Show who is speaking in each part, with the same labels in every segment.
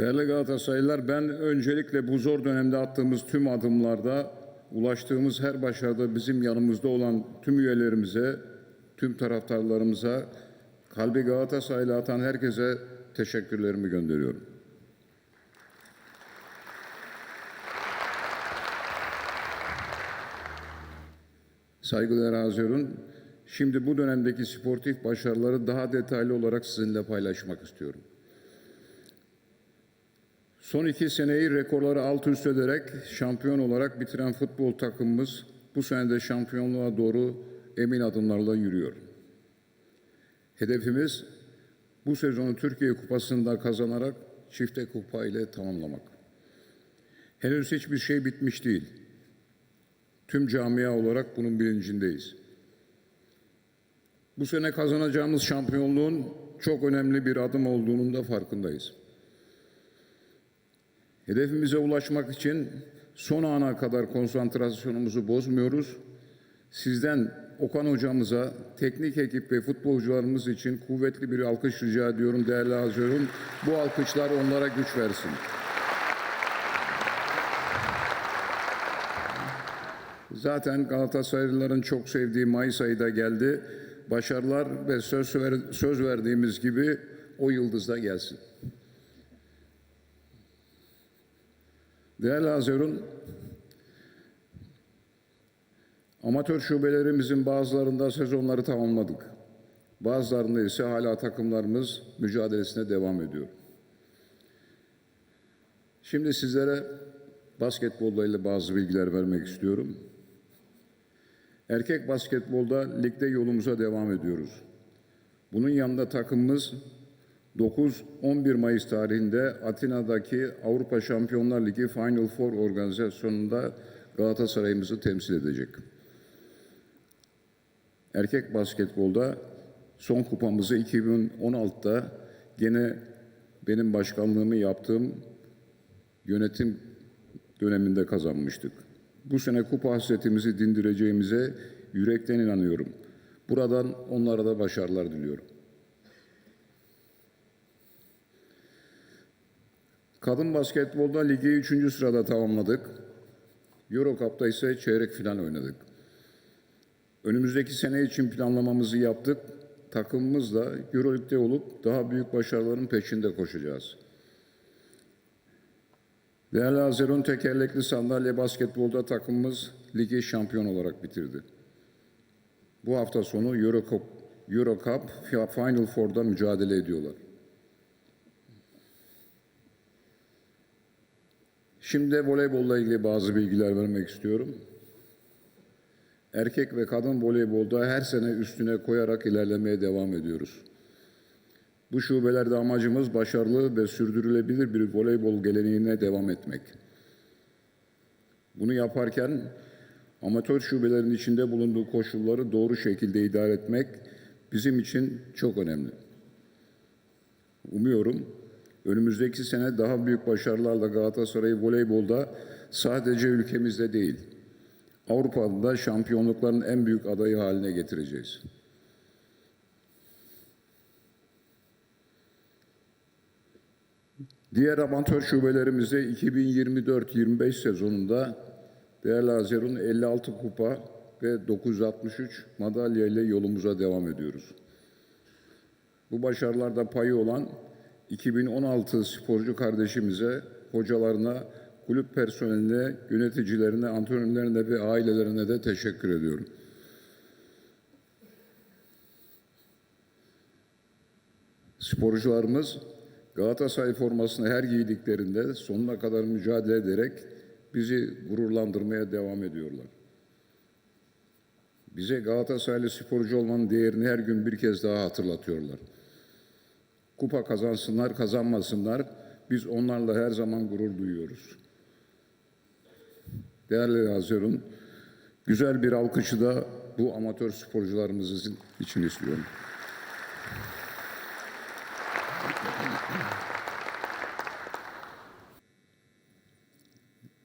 Speaker 1: Değerli Galatasaraylılar, ben öncelikle bu zor dönemde attığımız tüm adımlarda, ulaştığımız her başarıda bizim yanımızda olan tüm üyelerimize, tüm taraftarlarımıza, kalbi Galatasaraylı atan herkese teşekkürlerimi gönderiyorum. Saygıdeğer Hazirun, şimdi bu dönemdeki sportif başarıları daha detaylı olarak sizinle paylaşmak istiyorum. Son iki seneyi rekorları alt üst ederek şampiyon olarak bitiren futbol takımımız bu sene de şampiyonluğa doğru emin adımlarla yürüyor. Hedefimiz bu sezonu Türkiye Kupası'nda kazanarak çifte kupa ile tamamlamak. Henüz hiçbir şey bitmiş değil. Tüm camia olarak bunun bilincindeyiz. Bu sene kazanacağımız şampiyonluğun çok önemli bir adım olduğunun da farkındayız. Hedefimize ulaşmak için son ana kadar konsantrasyonumuzu bozmuyoruz. Sizden Okan hocamıza, teknik ekip ve futbolcularımız için kuvvetli bir alkış rica ediyorum değerli hazırım. Bu alkışlar onlara güç versin. Zaten Galatasaraylıların çok sevdiği Mayıs ayı da geldi. Başarılar ve söz, ver, söz verdiğimiz gibi o yıldız da gelsin. Değerli Hazirun, amatör şubelerimizin bazılarında sezonları tamamladık. Bazılarında ise hala takımlarımız mücadelesine devam ediyor. Şimdi sizlere basketbolla ilgili bazı bilgiler vermek istiyorum. Erkek basketbolda ligde yolumuza devam ediyoruz. Bunun yanında takımımız 9-11 Mayıs tarihinde Atina'daki Avrupa Şampiyonlar Ligi Final Four organizasyonunda Galatasaray'ımızı temsil edecek. Erkek basketbolda son kupamızı 2016'da gene benim başkanlığımı yaptığım yönetim döneminde kazanmıştık. Bu sene kupa hasretimizi dindireceğimize yürekten inanıyorum. Buradan onlara da başarılar diliyorum. Kadın basketbolda ligi 3. sırada tamamladık. Euro ise çeyrek final oynadık. Önümüzdeki sene için planlamamızı yaptık. Takımımızla Euroleague'de olup daha büyük başarıların peşinde koşacağız. Değerli Hazirun tekerlekli sandalye basketbolda takımımız ligi şampiyon olarak bitirdi. Bu hafta sonu Euro Cup, Euro Cup Final Four'da mücadele ediyorlar. Şimdi voleybolla ilgili bazı bilgiler vermek istiyorum. Erkek ve kadın voleybolda her sene üstüne koyarak ilerlemeye devam ediyoruz. Bu şubelerde amacımız başarılı ve sürdürülebilir bir voleybol geleneğine devam etmek. Bunu yaparken amatör şubelerin içinde bulunduğu koşulları doğru şekilde idare etmek bizim için çok önemli. Umuyorum önümüzdeki sene daha büyük başarılarla Galatasaray'ı voleybolda sadece ülkemizde değil, Avrupa'da da şampiyonlukların en büyük adayı haline getireceğiz. Diğer amatör şubelerimizde 2024-25 sezonunda değerli Hazirun 56 kupa ve 963 madalya ile yolumuza devam ediyoruz. Bu başarılarda payı olan 2016 sporcu kardeşimize, hocalarına, kulüp personeline, yöneticilerine, antrenörlerine ve ailelerine de teşekkür ediyorum. Sporcularımız Galatasaray formasını her giydiklerinde sonuna kadar mücadele ederek bizi gururlandırmaya devam ediyorlar. Bize Galatasaraylı sporcu olmanın değerini her gün bir kez daha hatırlatıyorlar. Kupa kazansınlar, kazanmasınlar. Biz onlarla her zaman gurur duyuyoruz. Değerli Hazirun, güzel bir alkışı da bu amatör sporcularımız için istiyorum.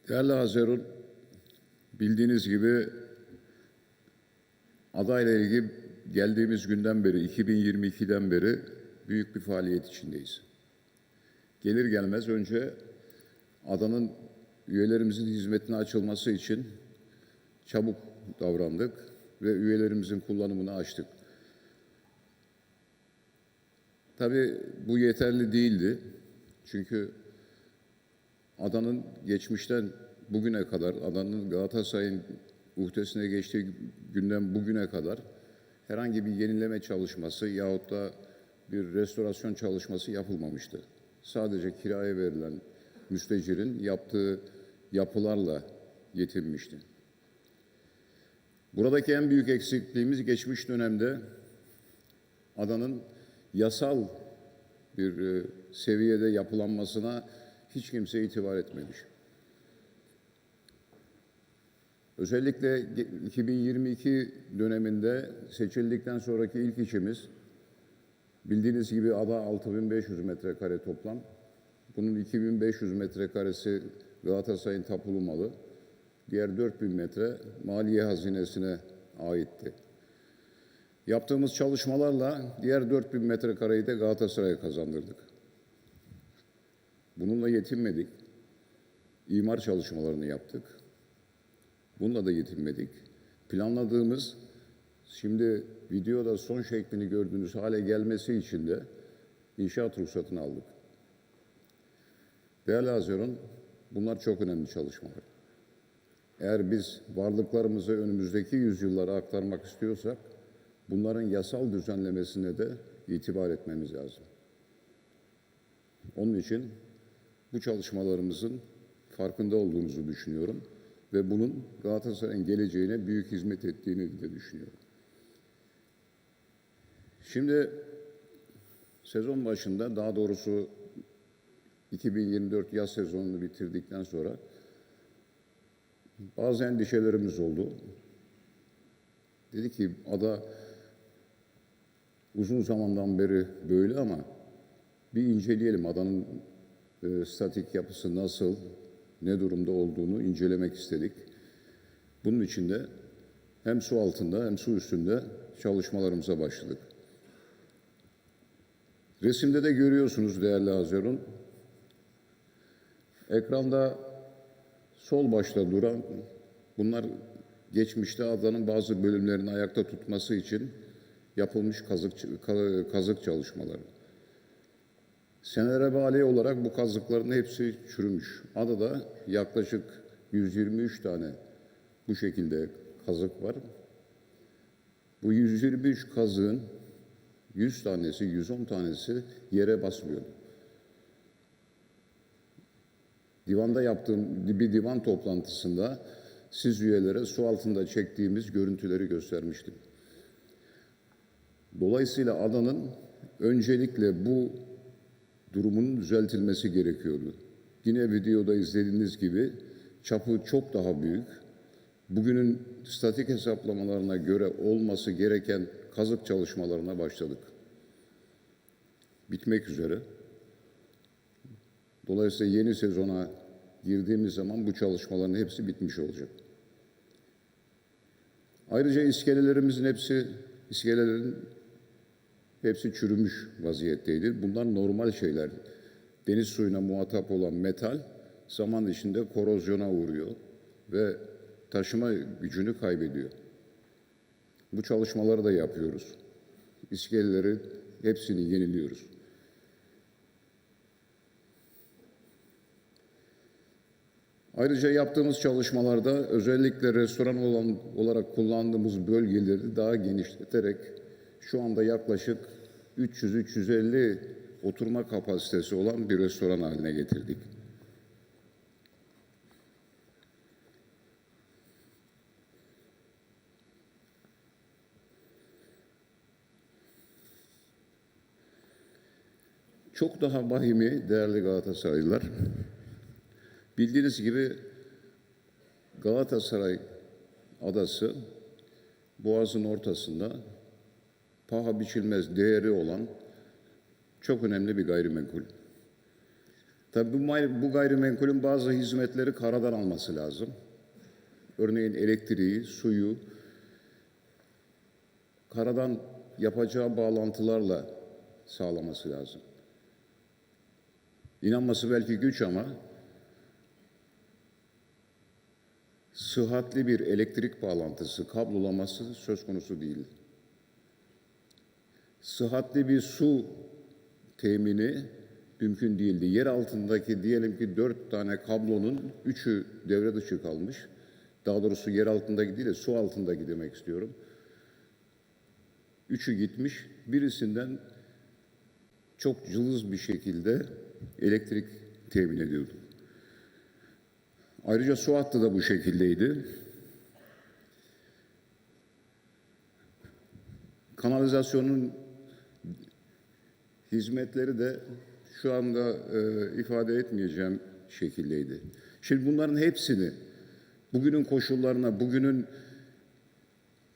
Speaker 1: Değerli Hazirun, bildiğiniz gibi adayla ilgili geldiğimiz günden beri, 2022'den beri büyük bir faaliyet içindeyiz. gelir gelmez önce adanın üyelerimizin hizmetine açılması için çabuk davrandık ve üyelerimizin kullanımını açtık. Tabii bu yeterli değildi. Çünkü adanın geçmişten bugüne kadar, adanın Galatasaray'ın uhdesine geçtiği günden bugüne kadar herhangi bir yenileme çalışması yahut da bir restorasyon çalışması yapılmamıştı. Sadece kiraya verilen müstecirin yaptığı yapılarla yetinmişti. Buradaki en büyük eksikliğimiz geçmiş dönemde adanın yasal bir e, seviyede yapılanmasına hiç kimse itibar etmemiş. Özellikle ge- 2022 döneminde seçildikten sonraki ilk işimiz bildiğiniz gibi ada 6500 metrekare toplam. Bunun 2500 metrekaresi Galatasaray'ın tapulu malı. Diğer 4000 metre maliye hazinesine aitti. Yaptığımız çalışmalarla diğer 4000 metrekareyi de Galatasaray'a kazandırdık. Bununla yetinmedik. İmar çalışmalarını yaptık. Bununla da yetinmedik. Planladığımız, şimdi videoda son şeklini gördüğünüz hale gelmesi için de inşaat ruhsatını aldık. Değerli Haziran, bunlar çok önemli çalışmalar. Eğer biz varlıklarımızı önümüzdeki yüzyıllara aktarmak istiyorsak, bunların yasal düzenlemesine de itibar etmemiz lazım. Onun için bu çalışmalarımızın farkında olduğumuzu düşünüyorum ve bunun Galatasaray'ın geleceğine büyük hizmet ettiğini de düşünüyorum. Şimdi sezon başında daha doğrusu 2024 yaz sezonunu bitirdikten sonra bazı endişelerimiz oldu. Dedi ki ada uzun zamandan beri böyle ama bir inceleyelim adanın e, statik yapısı nasıl, ne durumda olduğunu incelemek istedik. Bunun için de hem su altında hem su üstünde çalışmalarımıza başladık. Resimde de görüyorsunuz değerli Hazerun. Ekranda sol başta duran bunlar geçmişte adanın bazı bölümlerini ayakta tutması için yapılmış kazık, kazık çalışmaları. Senelere bağlı olarak bu kazıkların hepsi çürümüş. Adada yaklaşık 123 tane bu şekilde kazık var. Bu 123 kazığın 100 tanesi, 110 tanesi yere basmıyor. Divanda yaptığım bir divan toplantısında siz üyelere su altında çektiğimiz görüntüleri göstermiştim. Dolayısıyla adanın öncelikle bu durumun düzeltilmesi gerekiyordu. Yine videoda izlediğiniz gibi çapı çok daha büyük. Bugünün statik hesaplamalarına göre olması gereken kazık çalışmalarına başladık. Bitmek üzere. Dolayısıyla yeni sezona girdiğimiz zaman bu çalışmaların hepsi bitmiş olacak. Ayrıca iskelelerimizin hepsi, iskelelerin hepsi çürümüş vaziyetteydi. Bunlar normal şeyler. Deniz suyuna muhatap olan metal zaman içinde korozyona uğruyor ve taşıma gücünü kaybediyor. Bu çalışmaları da yapıyoruz. İskeleleri hepsini yeniliyoruz. Ayrıca yaptığımız çalışmalarda özellikle restoran olan, olarak kullandığımız bölgeleri daha genişleterek şu anda yaklaşık 300-350 oturma kapasitesi olan bir restoran haline getirdik. Çok daha vahimi değerli Galatasaraylılar. Bildiğiniz gibi Galatasaray adası Boğaz'ın ortasında paha biçilmez değeri olan çok önemli bir gayrimenkul. Tabii bu, bu gayrimenkulün bazı hizmetleri karadan alması lazım. Örneğin elektriği, suyu karadan yapacağı bağlantılarla sağlaması lazım. İnanması belki güç ama sıhhatli bir elektrik bağlantısı, kablolaması söz konusu değil. Sıhhatli bir su temini mümkün değildi. Yer altındaki diyelim ki dört tane kablonun üçü devre dışı kalmış. Daha doğrusu yer altındaki değil de su altındaki demek istiyorum. Üçü gitmiş. Birisinden çok cılız bir şekilde elektrik temin ediyordu. Ayrıca su hattı da bu şekildeydi. Kanalizasyonun hizmetleri de şu anda e, ifade etmeyeceğim şekildeydi. Şimdi bunların hepsini bugünün koşullarına, bugünün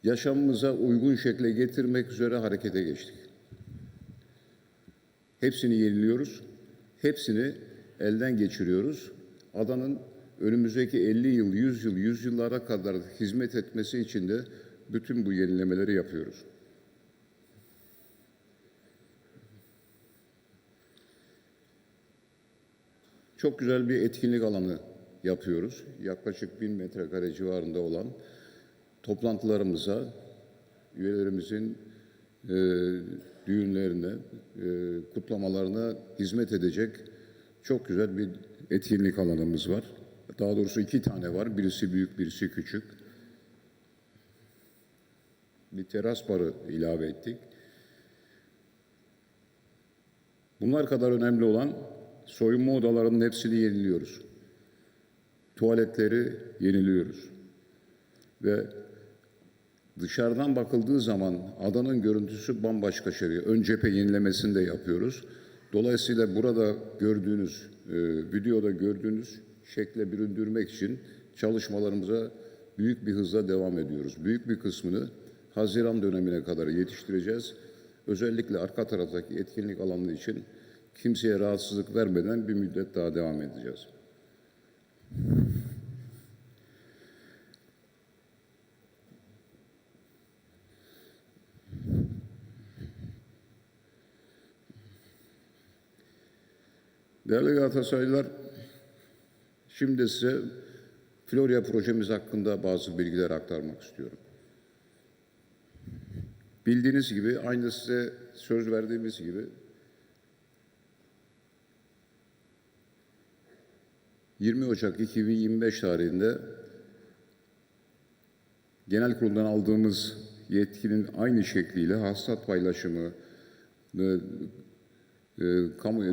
Speaker 1: yaşamımıza uygun şekle getirmek üzere harekete geçtik. Hepsini yeniliyoruz. Hepsini elden geçiriyoruz. Adanın önümüzdeki 50 yıl, 100 yıl, 100 yıllara kadar hizmet etmesi için de bütün bu yenilemeleri yapıyoruz. Çok güzel bir etkinlik alanı yapıyoruz. Yaklaşık 1000 metrekare civarında olan toplantılarımıza üyelerimizin e, düğünlerine, e, kutlamalarına hizmet edecek çok güzel bir etkinlik alanımız var. Daha doğrusu iki tane var. Birisi büyük, birisi küçük. Bir teras barı ilave ettik. Bunlar kadar önemli olan soyunma odalarının hepsini yeniliyoruz. Tuvaletleri yeniliyoruz. Ve dışarıdan bakıldığı zaman adanın görüntüsü bambaşka şey. Ön cephe yenilemesini de yapıyoruz. Dolayısıyla burada gördüğünüz, e, videoda gördüğünüz şekle büründürmek için çalışmalarımıza büyük bir hızla devam ediyoruz. Büyük bir kısmını Haziran dönemine kadar yetiştireceğiz. Özellikle arka taraftaki etkinlik alanı için kimseye rahatsızlık vermeden bir müddet daha devam edeceğiz. Değerli Galatasaraylılar, şimdi size Florya projemiz hakkında bazı bilgiler aktarmak istiyorum. Bildiğiniz gibi, aynı size söz verdiğimiz gibi 20 Ocak 2025 tarihinde genel kuruldan aldığımız yetkinin aynı şekliyle hastat paylaşımı e, kamu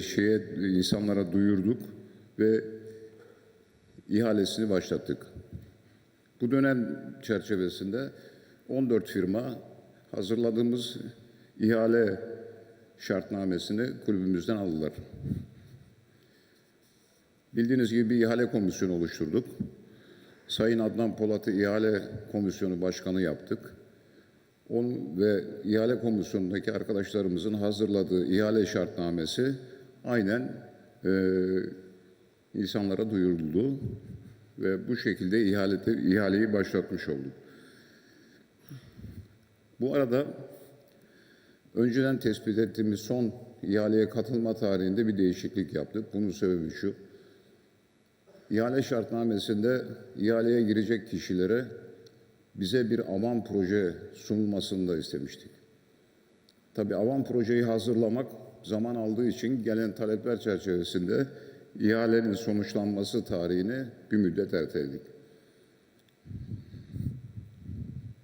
Speaker 1: şeye insanlara duyurduk ve ihalesini başlattık. Bu dönem çerçevesinde 14 firma hazırladığımız ihale şartnamesini kulübümüzden aldılar. Bildiğiniz gibi bir ihale komisyonu oluşturduk. Sayın Adnan Polat'ı ihale komisyonu başkanı yaptık. On ve ihale komisyonundaki arkadaşlarımızın hazırladığı ihale şartnamesi aynen e, insanlara duyuruldu ve bu şekilde ihalete, ihaleyi başlatmış olduk. Bu arada önceden tespit ettiğimiz son ihaleye katılma tarihinde bir değişiklik yaptık. Bunun sebebi şu. İhale şartnamesinde ihaleye girecek kişilere bize bir avan proje sunulmasını da istemiştik. Tabii avan projeyi hazırlamak zaman aldığı için gelen talepler çerçevesinde ihalenin sonuçlanması tarihini bir müddet erteledik.